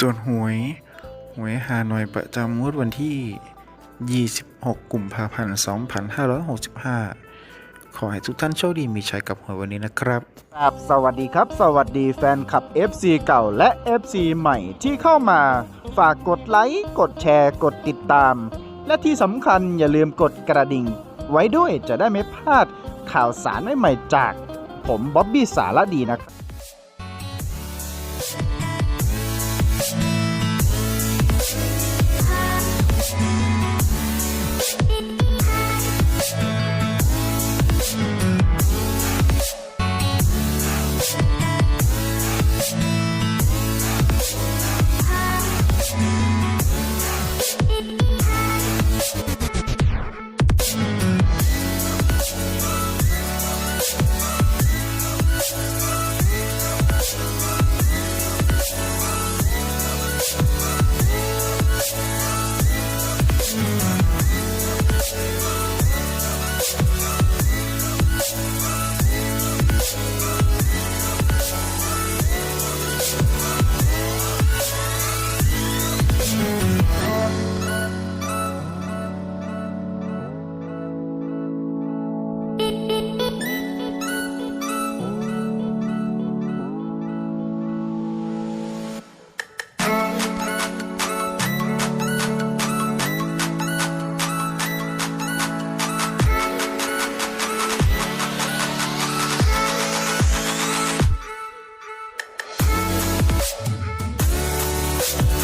ตัวหวย หวยฮานอยประจำงวดวันที่ 26 กุมภาพันธ์ 2565 ขอให้ทุกท่านโชคดีมีชัยกับหวยวันนี้นะครับครับสวัสดีครับ สวัสดีแฟนคลับ FC เก่าและ FC ใหม่ที่เข้ามา ฝากกดไลค์ กดแชร์ กดติดตาม และที่สำคัญอย่าลืมกดกระดิ่ง ไว้ด้วยจะได้ไม่พลาดข่าวสารใหม่ๆจาก ผมบ๊อบบี้สารดีนะครับ